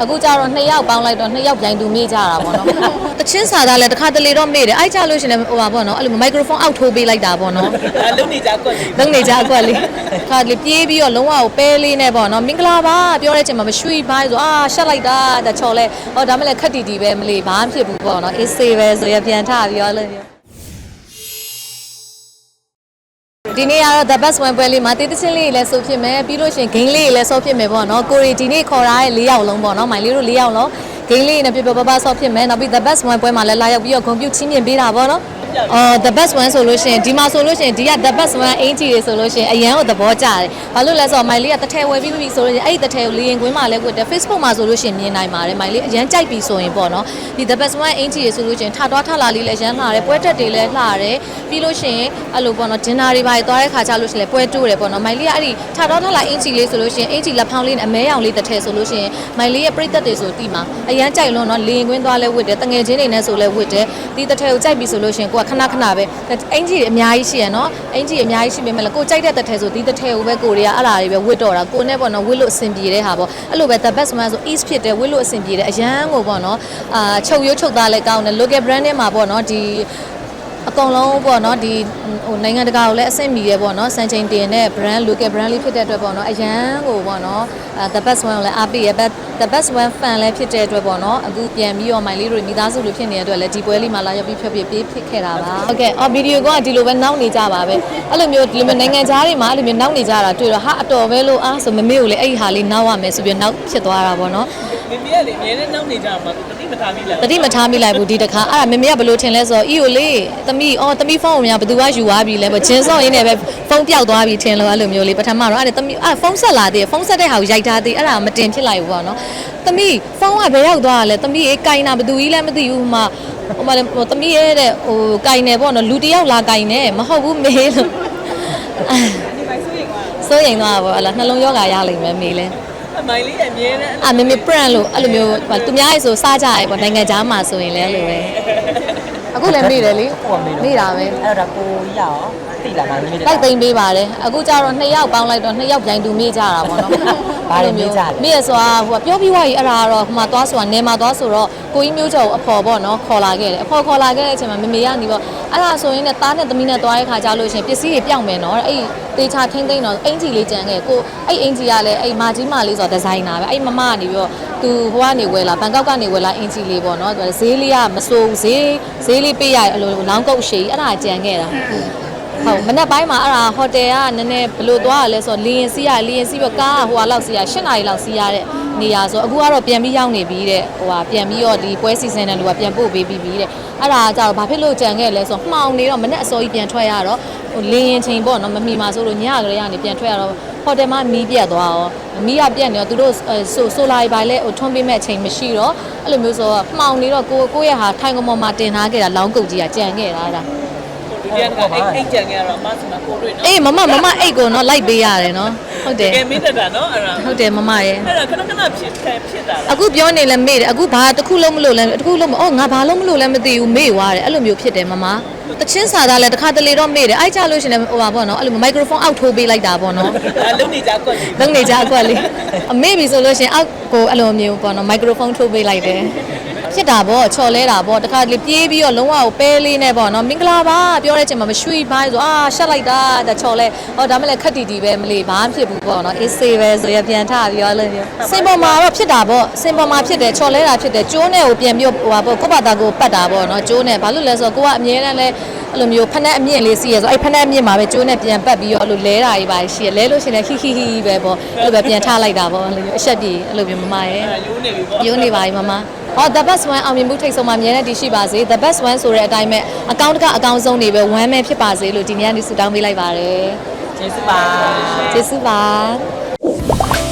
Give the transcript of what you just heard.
အခုကျတော့နှစ်ယောက်ပေါင်းလိုက်တော့နှစ်ယောက်ပြိုင်တူမေ့ကြတာပေါ့နော်တချင်းစာသားလည်းတစ်ခါတလေတော့မေ့တယ်အဲ့ကြလို့ရှရင်လည်းဟိုပါပေါ့နော်အဲ့လိုမိုက်ခရိုဖုန်းအောက်ထိုးပေးလိုက်တာပေါ့နော်အဲလုံနေကြကွက်ကြီးလုံနေကြအကွက်လေးခါလေပြေးပြီးတော့လုံးဝကိုပဲလေးနဲ့ပေါ့နော်မင်္ဂလာပါပြောတဲ့အချိန်မှာမရွှေ့ပါဆိုအာရှက်လိုက်တာတချော်လဲဟောဒါမှလည်းခက်တီတီပဲမလေးဘာမှဖြစ်ဘူးပေါ့နော်အေးစေးပဲဆိုရပြန်ထပြီးတော့လို့ ဒီနေ့ကတော့ the best one ပွဲလေးမှာတေးသချင်းလေးလည်းဆိုဖြစ်မယ်ပြီးလို့ရှရင် game လေးလည်းဆော့ဖြစ်မယ်ပေါ့နော်ကိုရီဒီနေ့ခေါ်ထားတဲ့၄ယောက်လုံးပေါ့နော်မိုင်လေးတို့၄ယောက်လုံး game လေးနဲ့ပြပြပပဆော့ဖြစ်မယ်နောက်ပြီး the best one ပွဲမှာလည်းလာရောက်ပြီးတော့ဂုဏ်ပြုချင်းမြင်ပေးတာပေါ့နော် အော် the best one ဆိုလို့ရှရင်ဒီမှာဆိုလို့ရှရင်ဒီက the best one အင်ဂျီတွေဆိုလို့ရှရင်အရန်ကိုသဘောကျတယ်ဘာလို့လဲဆိုတော့မိုင်လေးကတစ်ထည်ဝယ်ပြီးပြီဆိုလို့ရှရင်အဲ့ဒီတစ်ထည်ကိုလေရင်ကွင်းမှာလည်းဝတ်တယ် Facebook မှာဆိုလို့ရှရင်မြင်နိုင်ပါတယ်မိုင်လေးအရန်ကြိုက်ပြီဆိုရင်ပေါ့နော်ဒီ the best one အင်ဂျီတွေဆိုလို့ရှရင်ထသွားထလာလေးလည်းအရန်လှတယ်ပွဲတက်တွေလည်းလှတယ်ပြီးလို့ရှရင်အဲ့လိုပေါ့နော် dinner တွေပါသွားတဲ့ခါကျလို့ရှရင်လည်းပွဲတိုးတယ်ပေါ့နော်မိုင်လေးကအဲ့ဒီထသွားထလာအင်ဂျီလေးဆိုလို့ရှရင်အင်ဂျီလက်ဖောင်းလေးနဲ့အမဲရောင်လေးတစ်ထည်ဆိုလို့ရှရင်မိုင်လေးရဲ့ပြိသက်တွေဆိုတီးမှာအရန်ကြိုက်လို့နော်လေရင်ကွင်းသွားလဲဝတ်တယ်တငယ်ချင်းတွေနဲ့ဆိုလဲဝတ်တယ်ဒီတစ်ထည်ကိုကြိုက်ပြီဆိုလို့ရှရင်ကိုကခဏခဏပဲအင်ဂျီအများကြီးရှိရနော်အင်ဂျီအများကြီးရှိပေမဲ့လည်းကိုကြိုက်တဲ့တစ်ထည်ဆိုဒီတစ်ထည်ကိုပဲကိုတွေကအဲ့လာတွေပဲဝတ်တော့တာကိုနဲ့ပေါ့နော်ဝတ်လို့အဆင်ပြေတဲ့ဟာပေါ့အဲ့လိုပဲ the best one ဆို east ဖြစ်တယ်ဝတ်လို့အဆင်ပြေတယ်အရန်ကိုပေါ့နော်အာချုပ်ရိုးချုပ်သားလည်းကောင်းတယ် local brand ထဲမှာပေါ့နော်ဒီ အကုန်လုံးပေါ့နော်ဒီဟိုနိုင်ငံတကာကိုလည်းအဆင့်မီရဲပေါ့နော်စံချိန်တင်တဲ့ brand local brand လေးဖြစ်တဲ့အတွက်ပေါ့နော်အရန်ကိုပေါ့နော်အဲ the best one ကိုလည်းအားပေးရ but the best one fan လည်းဖြစ်တဲ့အတွက်ပေါ့နော်အခုပြန်ပြီးတော့မိုင်လေးတို့မိသားစုလိုဖြစ်နေတဲ့အတွက်လည်းဒီပွဲလေးမှာလာရောက်ပြီးဖြတ်ပြပေးဖြစ်ခဲ့တာပါဟုတ်ကဲ့အော်ဗီဒီယိုကဒီလိုပဲနောက်နေကြပါပဲအဲ့လိုမျိုးဒီလိုမျိုးနိုင်ငံခြားတွေမှာအဲ့လိုမျိုးနောက်နေကြတာတွေ့တော့ဟာအတော်ပဲလို့အားဆိုမမေကိုလည်းအဲ့ဒီဟာလေးနောက်ရမယ်ဆိုပြီးနောက်ဖြစ်သွားတာပေါ့နော် မမေကလေအမြဲတမ်းနောက်နေကြမှာတတိမထားမိလားတတိမထားမိလိုက်ဘူးဒီတခါအဲ့ဒါမမေကဘယ်လိုထင်လဲဆိုတော့အီကိုလေးသမီးအော်သမီးဖုန်းကိုများဘယ်သူကယူသွားပြီလဲပေါ့ဂျင်းစော့ရင်းနဲ့ပဲဖုန်းပျောက်သွားပြီထင်လို့အဲ့လိုမျိုးလေးပထမတော့အဲ့ဒါသမီးအဲ့ဖုန်းဆက်လာသေးတယ်ဖုန်းဆက်တဲ့ဟာကိုရိုက်ထားသေးအဲ့ဒါမတင်ဖြစ်လိုက်ဘူးပေါ့နော်သမီးဖုန်းကဘယ်ရောက်သွားလဲသမီးအေးကင်တာဘယ်သူကြီးလဲမသိဘူးဟိုမှာဟိုမှာဟိုသမီးရဲ့တဲ့ဟိုကင်နေပေါ့နော်လူတယောက်လာကင်နေမဟုတ်ဘူးမေးလို့ဒီမိုင်းဆိုရင်ကစိုးရင်သွားတာပေါ့အဲ့လားနှလုံးရောဂါရလိမ့်မယ်မေးလဲအ မိုင်းလေးအမြဲတမ်းအာမေမေ brand လို့အဲ့လိုမျိုးဟိုသူများရေးဆိုစားကြရဲပေါ့နိုင်ငံခြားမှာဆိုရင်လည်းအဲ့လိုပဲအခုလည်းမေ့တယ်လေကိုကမေးလို့မေ့တာပဲအဲ့တော့ဒါကိုကြီးရအောင် သိလာမှမေးတယ်လိုက်သိမ့်ပေးပါတယ်အခုကျတော့နှစ်ယောက်ပေါင်းလိုက်တော့နှစ်ယောက်ပြိုင်တူမေ့ကြတာပေါ့နော်ဘာတွေမေးကြလဲမေ့ရဆိုတာဟိုကပြောပြီးွားကြီးအဲ့ဒါကတော့ဟိုမှာသွားဆိုတာနေမှာသွားဆိုတော့ကိုကြီးမျိုးကျော်ကိုအဖော်ပေါ့နော်ခေါ်လာခဲ့တယ်အဖော်ခေါ်လာခဲ့တဲ့အချိန်မှာမေမေကနေပေါ့အဲ့ဒါဆိုရင်လည်းသားနဲ့သမီးနဲ့သွားတဲ့ခါကျလို့ရှရင်ပစ္စည်းတွေပြောင်းမယ်နော်အဲ့တေချာထင်းသိမ့်တော့အင်ဂျီလေးကြံခဲ့ကိုအဲ့အင်ဂျီကလည်းအဲ့မာကြီးမာလေးဆိုတော့ဒီဇိုင်နာပဲအဲ့မမကနေပြီးတော့သူဟိုကနေဝယ်လာဘန်ကောက်ကနေဝယ်လာအင်ဂျီလေးပေါ့နော်သူကဈေးလေးကမစိုးဘူးဈေးဈေးလေးပေးရအဲ့လိုလောင်းကုတ်ရှည်အဲ့ဒါကြံခဲ့တာ ဟုတ်မနက်ပိုင်းမှာအဲ့ဒါဟိုတယ်ကနည်းနည်းဘယ်လိုသွားရလဲဆိုတော့လေရင်စီးရလေရင်စီးပြီးကားကဟိုဟာလောက်စီးရ၈နာရီလောက်စီးရတဲ့နေရာဆိုအခုကတော့ပြန်ပြီးရောက်နေပြီတဲ့ဟိုဟာပြန်ပြီးတော့ဒီပွဲစီစဉ်တဲ့လူကပြန်ပို့ပေးပြီးပြီတဲ့အဲ့ဒါကြတော့ဘာဖြစ်လို့ကြံခဲ့လဲဆိုတော့မှောင်နေတော့မနက်အစောကြီးပြန်ထွက်ရတော့ဟိုလေရင်ချိန်ပေါ့နော်မမီမှာဆိုလို့ညကလေးကနေပြန်ထွက်ရတော့ဟိုတယ်မှာမီးပြတ်သွားရောမီးကပြတ်နေတော့သူတို့ဆိုဆိုလာရီပိုင်းလဲဟိုထွန်းပေးမဲ့အချိန်မရှိတော့အဲ့လိုမျိုးဆိုတော့မှောင်နေတော့ကိုကိုယ့်ရဲ့ဟာထိုင်ကမော်မှာတင်ထားခဲ့တာလောင်းကုတ်ကြီးကကြံခဲ့တာအဲ့ဒါ ဒီတည်းကအိတ်အိတ်ကြံခဲ့ရတော့အမစမကိုတွေ့နော်အေးမမမမအိတ်ကိုနော်လိုက်ပေးရတယ်နော်ဟုတ်တယ်ကဲမင်းတက်တာနော်အဲ့ဒါဟုတ်တယ်မမရဲ့အဲ့ဒါခဏခဏဖြစ်ဖြစ်တာလားအခုပြောနေလဲမေ့တယ်အခုဘာတစ်ခုလုံးမလို့လဲတစ်ခုလုံးမအော်ငါဘာလုံးမလို့လဲမသိဘူးမေ့သွားတယ်အဲ့လိုမျိုးဖြစ်တယ်မမတချင်းစာသားလဲတစ်ခါတလေတော့မေ့တယ်အဲ့ကြလို့ရှရင်လည်းဟိုပါပေါ့နော်အဲ့လိုမိုက်ခရိုဖုန်းအောက်ထိုးပေးလိုက်တာပေါ့နော်အဲလုံနေကြကွက်ကြီးလုံနေကြအကွက်လေးအမေ့ပြီဆိုလို့ရှရင်အောက်ကိုအဲ့လိုမျိုးပေါ့နော်မိုက်ခရိုဖုန်းထိုးပေးလိုက်တယ် ဖြစ်တာပေါ့ချော်လဲတာပေါ့တခါတလေပြေးပြီးတော့လုံးဝကိုပဲလေးနဲ့ပေါ့နော်မင်္ဂလာပါပြောတဲ့အချိန်မှာမရွှေ့ပါဆိုအာရှက်လိုက်တာတချော်လဲဟောဒါမှလည်းခက်တီတီပဲမလေးဘာမှဖြစ်ဘူးပေါ့နော်အေးစေးပဲဆိုရပြန်ထပြီးတော့လည်းစင်ပေါ်မှာတော့ဖြစ်တာပေါ့စင်ပေါ်မှာဖြစ်တယ်ချော်လဲတာဖြစ်တယ်ကျိုးနဲ့ကိုပြန်ပြီးဟိုပါပေါ့ကိုယ့်ဘာသာကိုပတ်တာပေါ့နော်ကျိုးနဲ့ဘာလို့လဲဆိုတော့ကိုကအမြဲတမ်းလဲအဲ့လိုမျိုးဖက်နဲ့အမြင့်လေးစီးရဆိုအဲ့ဖက်နဲ့အမြင့်မှာပဲကျိုးနဲ့ပြန်ပတ်ပြီးတော့အဲ့လိုလဲတာကြီးပါရှိရလဲလို့ရှိရင်ဟီဟီဟီပဲပေါ့အဲ့လိုပဲပြန်ထလိုက်တာပေါ့အဲ့လိုမျိုးအဆက်ပြေအဲ့လိုမျိုးမမရဲ့အဲရိုးနေပြီပေါ့ယုံနေပါပြီမမ ဟော the best one အောင်မြင်မှုထိတ်ဆုံးမှာအမြဲတမ်းတည်ရှိပါစေ the best one ဆိုတဲ့အတိုင်းပဲအကောင့်တကအကောင့်ဆုံးတွေပဲ1ပဲဖြစ်ပါစေလို့ဒီနေ့ကနေဆုတောင်းပေးလိုက်ပါတယ်ကျေးဇူးပါကျေးဇူးပါ